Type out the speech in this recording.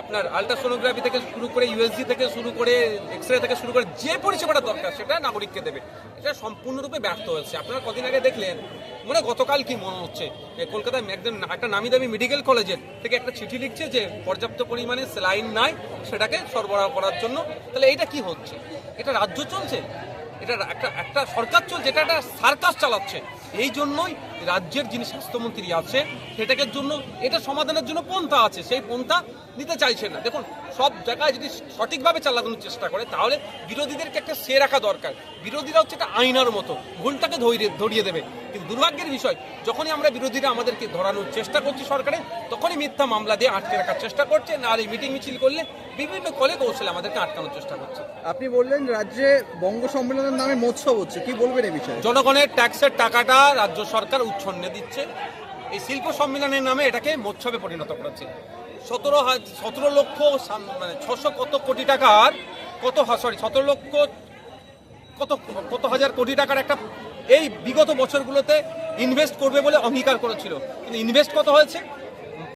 আপনার আলট্রাসোনোগ্রাফি থেকে শুরু করে ইউএসজি থেকে শুরু করে এক্স রে থেকে শুরু করে যে পরিষেবাটা দরকার, সেটা নাগরিককে দেবে। এটা সম্পূর্ণরূপে ব্যর্থ হয়েছে। আপনারা কদিন আগে দেখলেন মানে গতকাল কি মনে হচ্ছে কলকাতায় একজন একটা নামি দামি মেডিকেল কলেজের থেকে একটা চিঠি লিখছে যে পর্যাপ্ত পরিমাণে স্যালাইন নাই, সেটাকে সরবরাহ করার জন্য। তাহলে এটা কি হচ্ছে? এটা রাজ্য চলছে? এটা একটা একটা সরকার চলছে, এটা একটা সার্কাস চালাচ্ছে। এই জন্যই রাজ্যের যিনি স্বাস্থ্যমন্ত্রী আছে সেটাকে জন্য এটা সমাধানের জন্য পন্থা আছে সেই পন্থা নিতে চাইছেন না। দেখুন সব জায়গায় যদি সঠিকভাবে চালানোর চেষ্টা করে তাহলে বিরোধীদেরকে একটা সে রাখা দরকার। বিরোধীরা হচ্ছে একটা আইনার মতো ভুলটাকে ধরিয়ে ধরিয়ে দেবে। কিন্তু দুর্ভাগ্যের বিষয় যখনই আমরা বিরোধীরা আমাদেরকে ধরানোর চেষ্টা করছি সরকারে তখনই মিথ্যা মামলা দিয়ে আটকে রাখার চেষ্টা করছে না আর এই মিটিং মিছিল করলে বিভিন্ন কলে কৌশলে আমাদেরকে আটকানোর চেষ্টা করছে। আপনি বললেন রাজ্যে বঙ্গ সম্মেলনের নামে মৎস্য হচ্ছে কি বলবেন এই বিষয়ে? জনগণের ট্যাক্সের টাকাটা রাজ্য সরকার উচ্ছন্নে দিচ্ছে। এই শিল্প সম্মেলনের নামে এটাকে মোৎসবে পরিণত করেছে। সতেরো সতেরো লক্ষ মানে ছশো কত কোটি টাকার, কত সরি সতেরো লক্ষ কত কত হাজার কোটি টাকার একটা এই বিগত বছরগুলোতে ইনভেস্ট করবে বলে অঙ্গীকার করেছিল। কিন্তু ইনভেস্ট কত হয়েছে?